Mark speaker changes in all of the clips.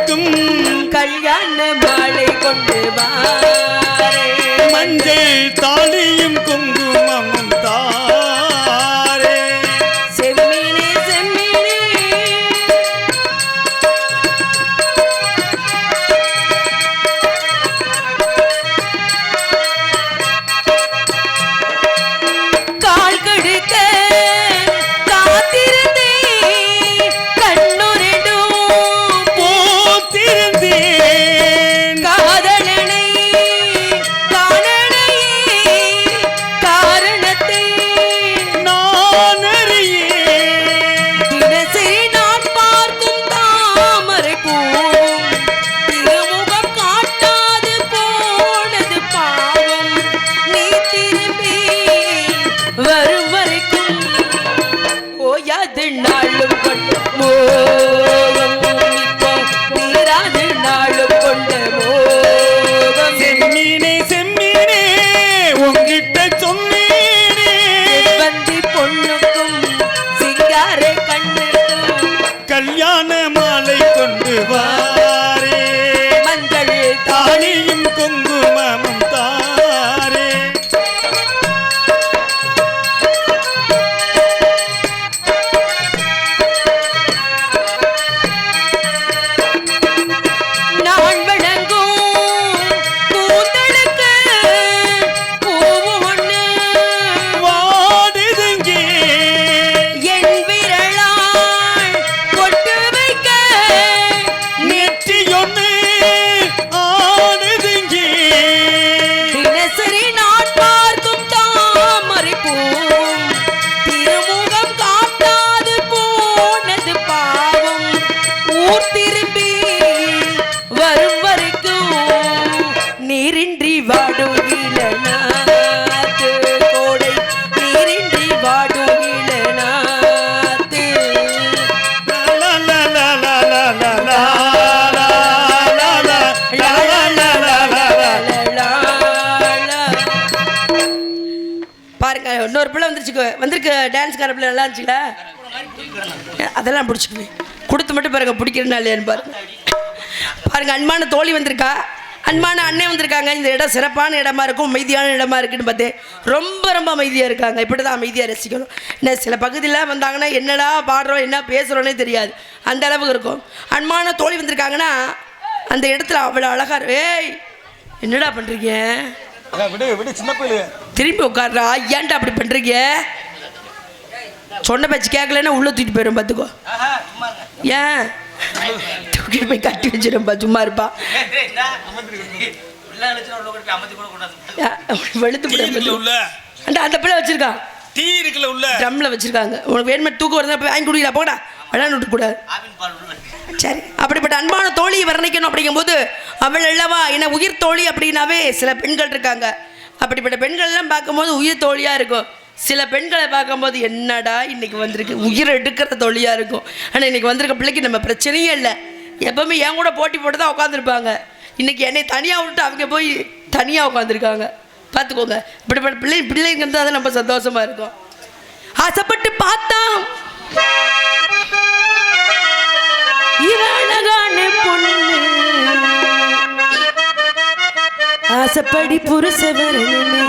Speaker 1: கொண்டாடும்
Speaker 2: கல்யாண மாலை கொண்டு வா
Speaker 1: மஞ்சள்
Speaker 2: வந்திருக்கு டான்ஸ் பிள்ளை நல்லா இருந்துச்சுல? அதெல்லாம் பிடிச்சிக்குவேன் கொடுத்து மட்டும் பாருங்க பிடிக்கிறனா இல்லையான்னு பாருங்க. பாருங்க அன்பான தோழி வந்திருக்கா. அன்பான அண்ணன் வந்திருக்காங்க. இந்த இடம் சிறப்பான இடமா இருக்கும் அமைதியான இடமா இருக்குன்னு பார்த்தேன் ரொம்ப ரொம்ப அமைதியாக இருக்காங்க. இப்படி தான் அமைதியாக ரசிக்கணும். என்ன சில பகுதியில் வந்தாங்கன்னா என்னடா பாடுறோம் என்ன பேசுகிறோன்னே தெரியாது. அந்த அளவுக்கு இருக்கும். அன்பான தோழி வந்திருக்காங்கன்னா அந்த இடத்துல அவ்வளோ அழகா ஏய் என்னடா பண்ணுறீங்க
Speaker 1: விடு விடு சின்ன பிள்ளை.
Speaker 2: திரும்பி உட்கார்றா. ஏன்டா அப்படி பண்றீங்க? சொன்ன பேச்சு கேட்கலன்னா உள்ள தூக்கிட்டு போயிடும் பார்த்துக்கோ ஏன்? தூக்கிட்டு போய் கட்டி வச்சிருப்பா சும்மா இருப்பா. வெளுத்து அந்த அந்த பிள்ளை வச்சிருக்கான்.
Speaker 1: டீ இருக்குல்ல உள்ள?
Speaker 2: ட்ரம்ல வச்சிருக்காங்க. உனக்கு வேணுமே தூக்கம் வருதா போய் வாங்கி குடிக்கிறா போடா விளையாண்டு கூடாது. சரி. அன்பான தோழியை வர்ணிக்கணும் அப்படிங்கும்போது அவள் அல்லவா? என்ன உயிர் தோழி அப்படின்னாவே சில பெண்கள் இருக்காங்க. அப்படிப்பட்ட பெண்கள்லாம் பார்க்கும்போது உயிர் தோழியாக இருக்கும். சில பெண்களை பார்க்கும்போது என்னடா இன்றைக்கி வந்திருக்கு? உயிர் எடுக்கிற தோழியாக இருக்கும். ஆனால் இன்றைக்கி வந்திருக்க பிள்ளைக்கு நம்ம பிரச்சனையே இல்லை. எப்பவுமே என் கூட போட்டி போட்டு தான் உட்காந்துருப்பாங்க இன்றைக்கி என்னை தனியாக விட்டு அவங்க போய் தனியாக உட்காந்துருக்காங்க பார்த்துக்கோங்க. இப்படிப்பட்ட பிள்ளை பிள்ளைங்க இருந்தால் தான் நம்ம சந்தோஷமாக இருக்கும். ஆசைப்பட்டு பார்த்தோம். ஆசைப்படி புருஷ வரணுமே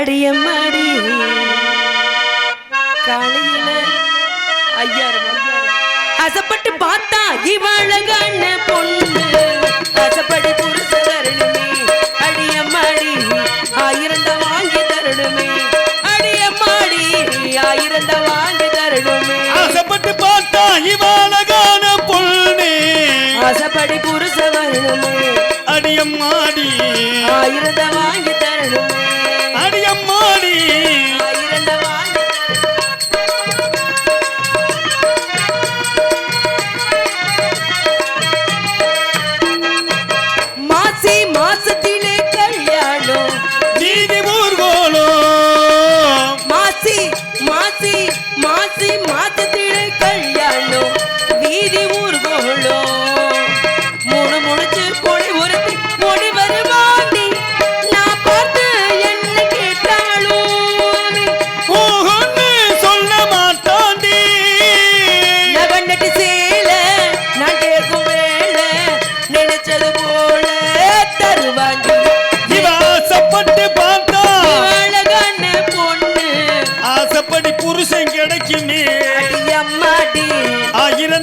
Speaker 2: அடியம்மாடி காலையில ஐயாயிரம். ஆசைப்பட்டு பார்த்தா இவ அழகான பொண்ணு. ஆசைப்படி புருஷ வரணுமே அடியம்மாடி ஆயிரம் தான் வாங்கி தரணுமே. அடியம்மாடி ஆயிரம் தான் வாங்கி தரணுமே.
Speaker 1: ஆசைப்பட்டு பார்த்தா இவாழகான பொண்ணு.
Speaker 2: ஆசைப்படி புருஷ வரணுமே
Speaker 1: ஆயிரம்
Speaker 2: ஆடி வாங்கி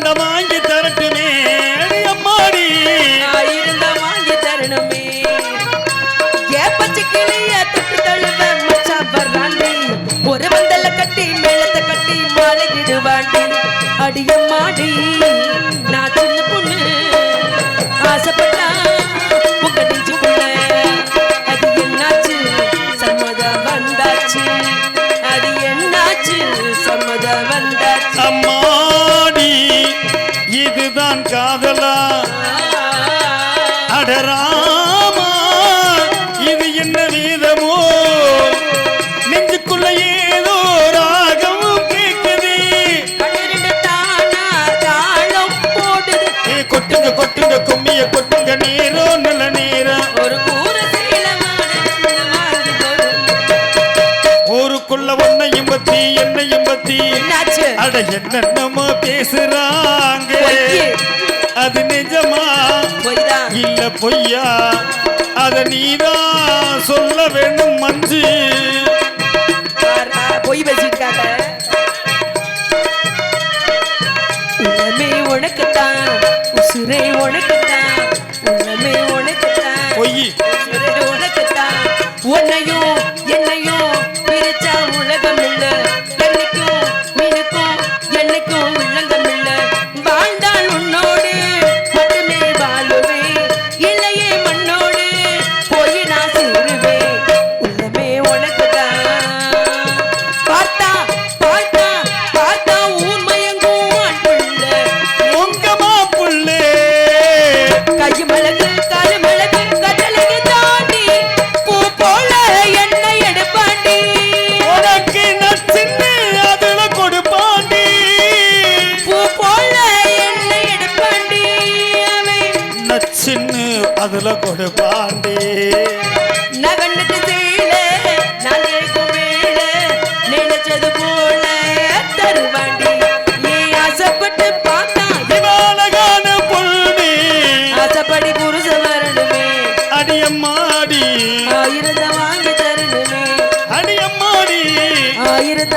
Speaker 2: இருந்த வாங்கி தரட்டுமே.
Speaker 1: அம்மாடி. இருந்த
Speaker 2: வாங்கி தரணுமே. ஏ பச்சை கிளிய தொட்டு தழுவ மச்சா வர்றாண்டி. ஒரு வந்தல கட்டி மேலத்தை கட்டி மாலையிடுவாண்டி. அடியம்மாடி நான் சின்ன பொண்ணு. ஆசைப்பட்டா உங்க நெஞ்சு உள்ள அது என்னாச்சு? சம்மதம் வந்தாச்சு. அது என்னாச்சு?
Speaker 1: அம்மா. காதலா? அடராமா இது என்ன வீதமோ? நெஞ்சுக்குள்ள ஏதோ ராகம் ஏ கொட்டுங்க கொட்டுங்க கும்மிய கொட்டுங்க நேரம் நல்ல
Speaker 2: வரும்.
Speaker 1: ஊருக்குள்ள ஒன்னையும் பத்தி என்னையும் பத்தி.
Speaker 2: என்னாச்சு?
Speaker 1: அட என்னென்னமோ பேசுறாங்க. அது நிஜமா? இல்ல பொய்யா? அத நீதான் சொல்ல வேணும் மஞ்சு.
Speaker 2: பொய் பேசிட்டாங்க உள்ளமே உனக்குத்தான் உசுரே உனக்குத்தான்.
Speaker 1: அதுல கொடுப்பாண்டி
Speaker 2: நகண்டுட்டு சேல நான் கேட்கும் வேளை நினைச்சது போல தருவாண்டி. நீ ஆசைப்பட்டு பார்த்தா
Speaker 1: இவாலகான பொண்ணு
Speaker 2: ஆசைப்படி புருஷ வரணுமே.
Speaker 1: அடியம்மாடி.
Speaker 2: ஆயிரத வாங்கி தரணுமே.
Speaker 1: அடியம்மாடி.
Speaker 2: ஆயிரத